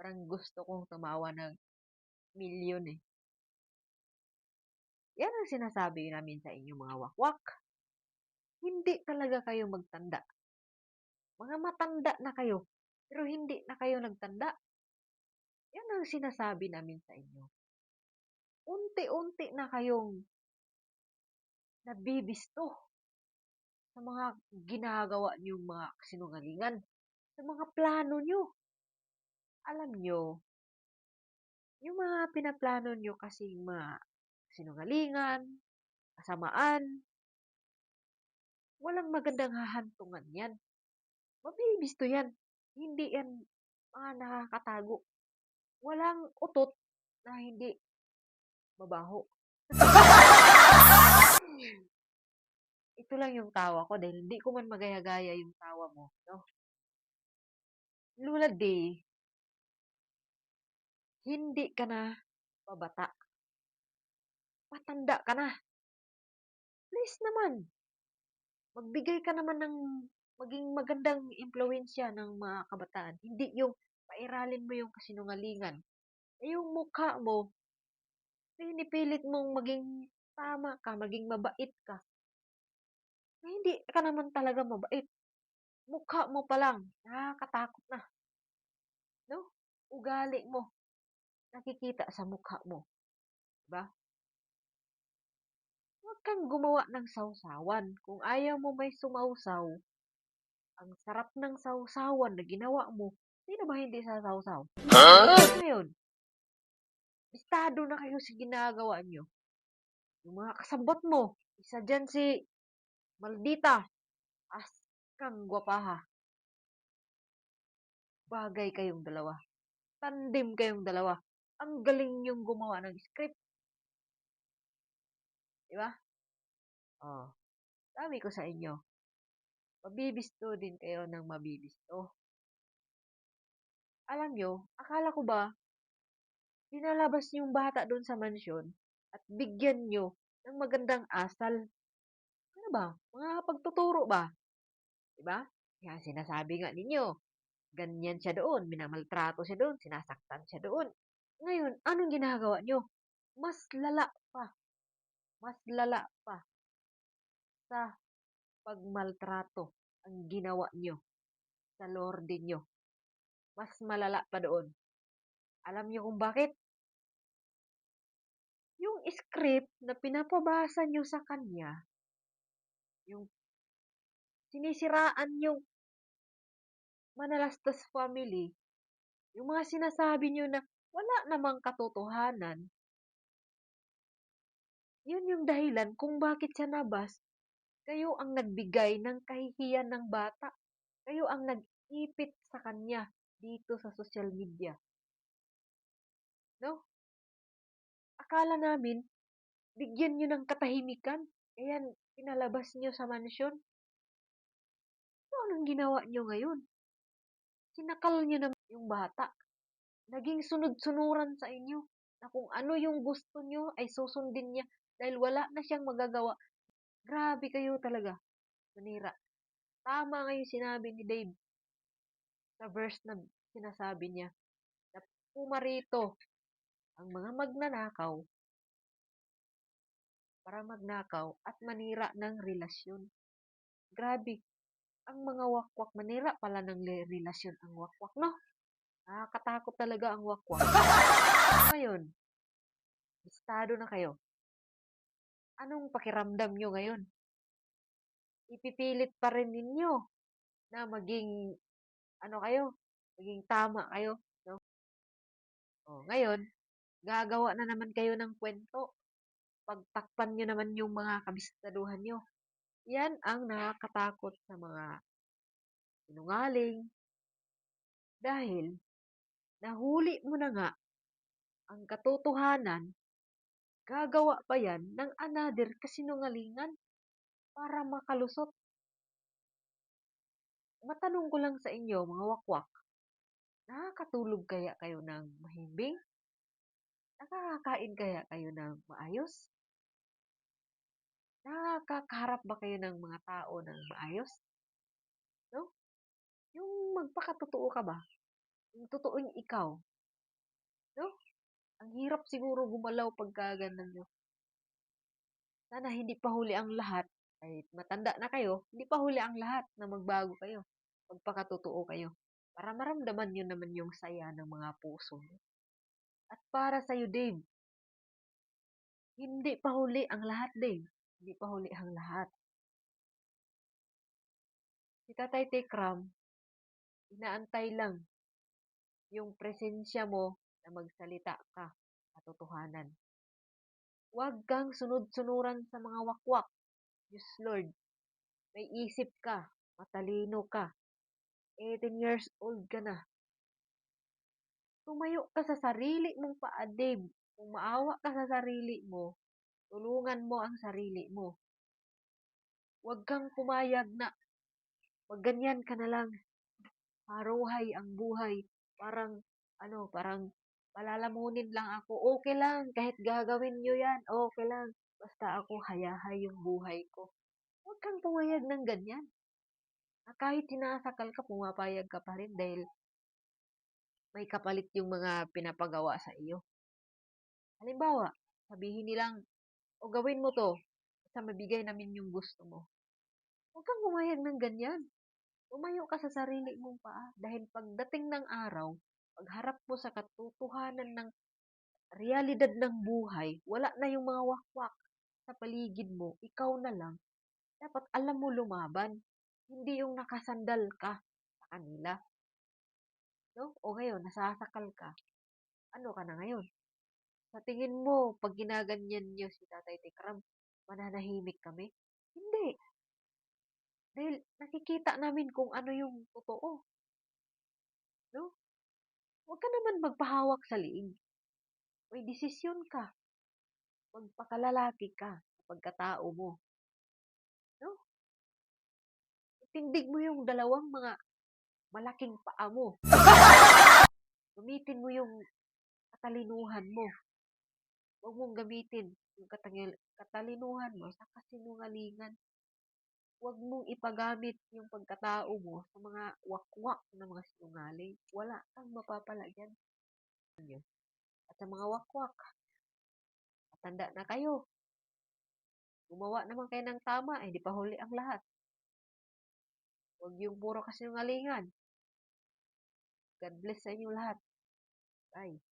Parang gusto kong tumawa ng milyon, eh. Yan ang sinasabi namin sa inyo mga wakwak. Hindi talaga kayo magtanda. Mga matanda na kayo, pero hindi na kayo nagtanda. Yan ang sinasabi namin sa inyo. Unti-unti na kayong nabibisto sa mga ginagawa niyong mga kasinungalingan, sa mga plano niyo. Alam niyo, yung mga pinaplano niyo kasing mga sinungalingan, kasamaan, walang magandang hahantungan yan. Mabibisto yan. Hindi yan mga nakakatago. Walang utot na hindi mabaho. Ito lang yung tawa ko dahil hindi ko man magaya-gaya yung tawa mo, no? Lula Day, hindi ka na pabata. Patanda ka na. Please naman. Magbigay ka naman ng maging magandang impluensya ng mga kabataan. Hindi yung pairalin mo yung kasinungalingan. Eh, yung mukha mo, pinipilit mong maging tama ka, maging mabait ka. Eh, hindi ka naman talaga mabait. Mukha mo pa lang, nakakatakot na. No? Ugali mo, nakikita sa mukha mo. Diba? Huwag kang gumawa ng sausawan. Kung ayaw mo may sumausaw, ang sarap ng sausawan na ginawa mo, sino ba hindi sa sausaw? Ngayon, listado na kayo sa ginagawa nyo. Yung mga kasabot mo, isa dyan si Maldita. As kang gwapaha. Bagay kayong dalawa. Tandem kayong dalawa. Ang galing yung gumawa ng script. Di ba? Oh. Sabi ko sa inyo, mabibisto din kayo ng mabibisto. Alam nyo, akala ko ba, dinalabas yung bata doon sa mansyon at bigyan nyo ng magandang asal. Ano ba? Mga pagtuturo ba? Diba? Kaya sinasabi nga ninyo, ganyan siya doon, minamaltrato siya doon, sinasaktan siya doon. Ngayon, anong ginagawa nyo? Mas lala pa. Mas lala pa sa pagmaltrato ang ginawa nyo sa Lorde nyo. Mas malala pa doon. Alam nyo kung bakit? Yung script na pinapabasa nyo sa kanya, yung sinisiraan yung Manalastas family, yung mga sinasabi nyo na wala namang katotohanan, yun yung dahilan kung bakit siya nabas. Kayo ang nagbigay ng kahihiyan ng bata. Kayo ang nag-ipit sa kanya dito sa social media. No? Akala namin, bigyan nyo ng katahimikan. Kaya pinalabas nyo sa mansyon. So, anong ginawa nyo ngayon? Sinakal nyo na yung bata. Naging sunod-sunuran sa inyo na kung ano yung gusto nyo ay susundin niya dahil wala na siyang magagawa. Grabe kayo talaga. Manira. Tama nga yung sinabi ni Dave sa verse na sinasabi niya na pumarito ang mga magnanakaw para magnakaw at manira ng relasyon. Grabe. Ang mga wakwak, manira pala ng relasyon ang wakwak, no? Nakakatakot talaga ang wakwak. Ngayon, listado na kayo. Anong pakiramdam nyo ngayon? Ipipilit pa rin ninyo na maging, ano kayo, maging tama kayo, no? O, ngayon, gagawa na naman kayo ng kwento. Pagtakpan nyo naman yung mga kabistaduhan nyo. Yan ang nakakatakot sa mga sinungaling. Dahil, nahuli mo na nga ang katotohanan, gagawa pa yan ng another kasinungalingan para makalusot. Matanong ko lang sa inyo, mga wakwak, nakakatulog kaya kayo ng mahimbing? Nakakakain kaya kayo ng maayos? Nakakaharap ba kayo ng mga tao ng maayos? No? Yung magpakatotoo ka ba? Yung totoong ikaw. No? Ang hirap siguro gumalaw pagka ganun nyo. Sana hindi pa huli ang lahat. Kahit matanda na kayo, hindi pa huli ang lahat na magbago kayo. Magpakatotoo kayo. Para maramdaman nyo naman yung saya ng mga puso. At para sa'yo, Dave, hindi pa huli ang lahat, Dave. Hindi pa huli ang lahat. Si Tatay Tekram, inaantay lang yung presensya mo na magsalita ka katotohanan. Huwag kang sunod-sunuran sa mga wakwak. Diyos Lord, may isip ka, matalino ka, 18 years old ka na. Tumayo ka sa sarili mong paa, Dave. Kung maawa ka sa sarili mo, tulungan mo ang sarili mo. Huwag kang pumayag na magganyan ka na lang. Paruhay ang buhay. Parang, ano, parang palalamunin lang ako. Okay lang, kahit gagawin nyo yan, okay lang. Basta ako hayahay yung buhay ko. Huwag kang pumayag ng ganyan. Na kahit sinasakal ka, pumapayag ka pa rin dahil may kapalit yung mga pinapagawa sa iyo. Halimbawa, sabihin nilang, o gawin mo to, basta mabigay namin yung gusto mo. Huwag kang pumayag ng ganyan. Tumayo ka sa sarili mong paa dahil pagdating ng araw, pagharap mo sa katotohanan ng realidad ng buhay, wala na yung mga wakwak sa paligid mo, ikaw na lang. Dapat alam mo lumaban. Hindi yung nakasandal ka sa kanila. No? O ngayon, nasasakal ka. Ano ka na ngayon? Sa tingin mo, pag ginaganyan niyo si Tatay Tikram, mananahimik kami? Hindi. Dahil nakikita namin kung ano yung totoo. No? Huwag ka naman magpahawak sa liig. May desisyon ka. Magpakalalaki ka sa pagkatao mo. No? Tindig mo yung dalawang mga malaking paa mo. Gamitin mo yung katalinuhan mo. Huwag mong gamitin yung katangil, katalinuhan mo sa kasinungalingan. Huwag mong ipagamit yung pagkatao mo sa mga wakwak na mga sinungaling. Wala kang mapapala dyan. At sa mga wakwak, matanda na kayo. Gumawa naman kayo ng tama, eh, di pa huli ang lahat. Huwag yung puro kasinungalingan. God bless sa inyo lahat. Bye.